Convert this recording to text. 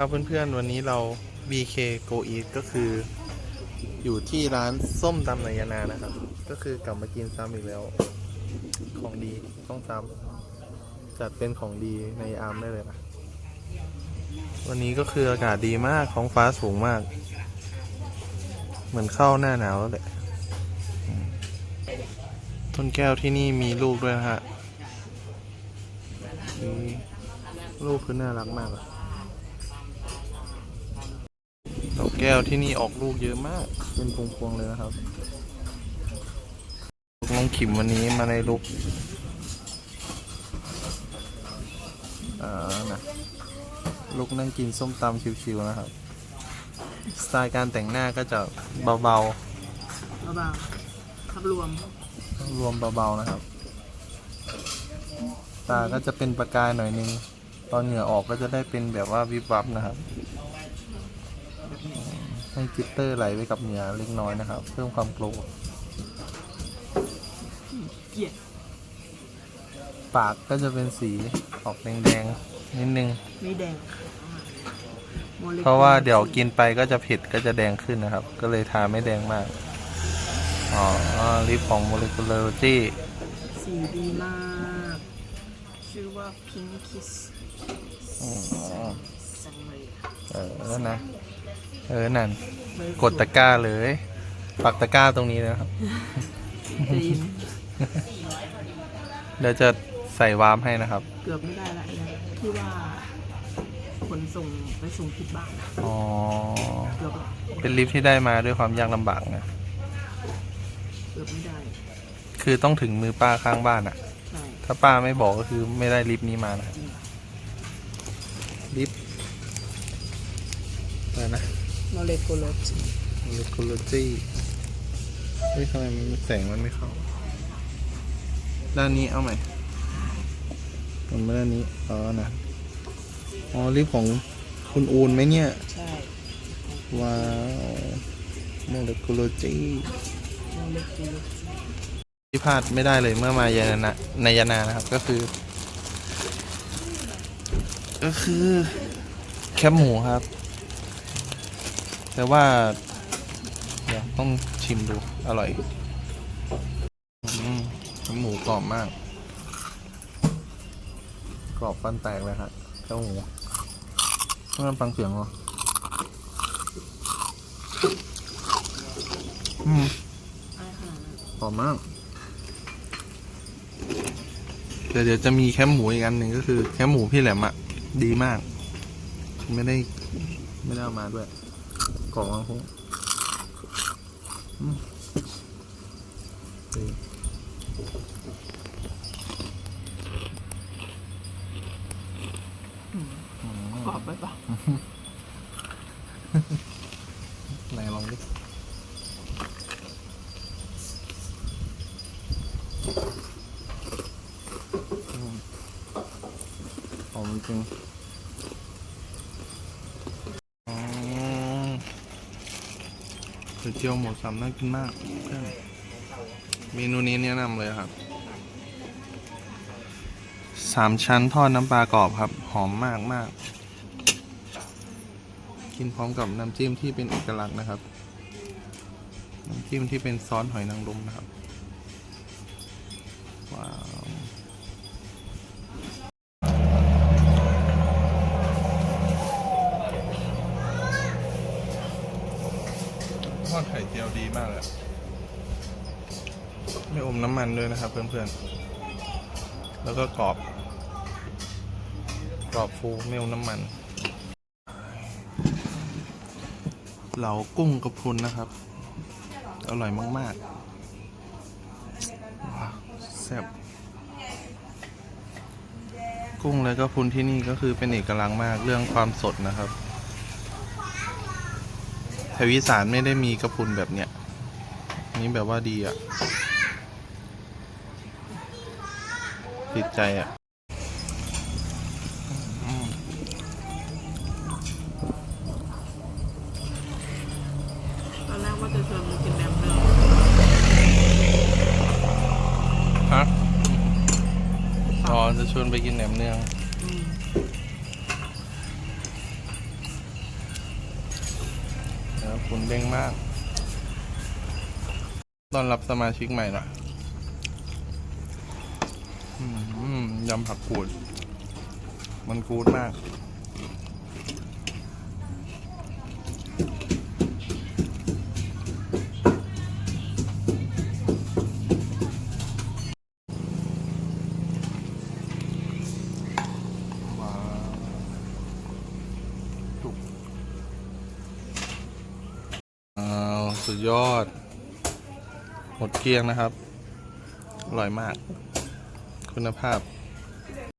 ครับเพื่อนๆ วันนี้เรา BK Go Eat ก็คือ อยู่ที่ร้านส้มตำนายนานะครับ ก็คือกลับมากินซ้ำอีกแล้ว ของดีต้องซ้ำจัดเป็นของดีในอาร์มได้เลยนะวันนี้ก็คืออากาศดีมากท้องฟ้าสูงมาก เหมือนเข้าหน้าหนาวแล้วแหละต้นแก้วที่นี่มีลูกด้วยนะฮะลูกคือน่ารักมากอะ ดอก แก้วที่นี่ออกลูกเยอะมาก เป็นพวงๆเลยนะครับลูกน้องขิมวันนี้มาในลุกอ่านะลุกนั่งกินส้มตำชิวๆนะครับ สไตล์การแต่งหน้าก็จะเบาเบาๆภาพรวมๆ รวมเบาๆนะครับ ตาก็จะเป็นประกายหน่อยนึง ตอนเหงื่อออกก็จะได้เป็นแบบว่าวิบวับนะครับ ให้จิตเตอร์ไหลไปกับเหงื่อเล็กน้อยนะครับ เพิ่มความโกรธเกลียดปากก็จะเป็นสีออกแดงๆนิดนึง ไม่แดงโมลกุลเพราะว่าเดี๋ยวกินไปก็จะเผ็ดก็จะแดงขึ้นนะครับ ก็เลยทาไม่แดงมาก อ๋อลิปของ Molecularity สีดีมาก ชื่อว่า Pink Kiss อ๋อสังเลยเออนะ เออนั่น กดตะกร้าเลย ปักตะกร้าตรงนี้นะครับจีนเดี๋ยวจะใส่วามให้นะครับ เกือบไม่ได้ละเนี่ยที่ว่าขนส่งไปส่งผิดบ้านอ๋อ เกือบละเป็นลิฟต์ที่ได้มาด้วยความยากลำบากนะ เกือบไม่ได้ คือต้องถึงมือป้าข้างบ้านอะใช่ถ้าป้าไม่บอกก็คือไม่ได้ลิฟต์นี้มานะจริงลิฟต์อะไรนะ โมเลกุล Molecularity เฮ้ยทำไมมันแสงมันไม่เข้า ด้านนี้เอาใหม่ผมไม่ด้านนี้อ๋อนะอ๋อลิฟต์ของคุณอูนไหมเนี่ย ใช่ ว้าว Molecularity โมเลกุลที่พลาดไม่ได้เลยเมื่อมายานาในยานานะครับก็คือ ก็คือ แคบหมูครับ แต่ว่า เดี๋ยวต้องชิมดู อร่อยอืมหมูกรอบมาก กรอบฟันแตกเลยครับแคบหมูเมื่อฟังเสียงเหรออืมไอ้ขนาดนั้นหอมมาก เดี๋ยวเดี๋ยวจะมีแคมหมูอีกอันหนึ่งก็คือ แคมหมูพี่แหลมอะดีมาก ไม่ได้ ไม่ได้เอามาด้วย กล่องมังคุดอืมดีอืม กรอบไปปะ ไหนลองดิอืมหอมจริงอ๋อ เจียวหมูสับน่ากินมากเพื่อนเมนูนี้แนะนำเลยครับสามชั้นทอดน้ำปลากรอบครับ หอมมากมากกินพร้อมกับน้ำจิ้มที่เป็นเอกลักษณ์นะครับ น้ำจิ้มที่เป็นซอสหอยนางรมนะครับ ว้าวทอดไข่เจียวดี มากเลยไม่อมน้ำมันด้วยนะครับ เพื่อนๆ แล้วก็กรอบ กรอบฟูไม่อมน้ำมัน เหลากุ้งกระพุนนะครับ อร่อยมากๆว้าแซ่บกุ้งและกระพุนที่นี่ก็คือเป็นเอกลักษณ์มากเรื่องความสดนะครับแถวอีสานไม่ได้มีกระพุนแบบเนี้ย นนี้แบบว่าดีอะ ติดใจอะอืมตอนแรกว่าจะชวนมากินแหนมเนืองฮะอ๋อจะชวนไปกินแหนมเนืองอืมคุณเด้งมาก ต้อนรับสมาชิกใหม่หน่อยยำผักกูด มันกูดมากว้าสุดยอด หมดเกลี้ยงนะครับ อร่อยมาก คุณภาพ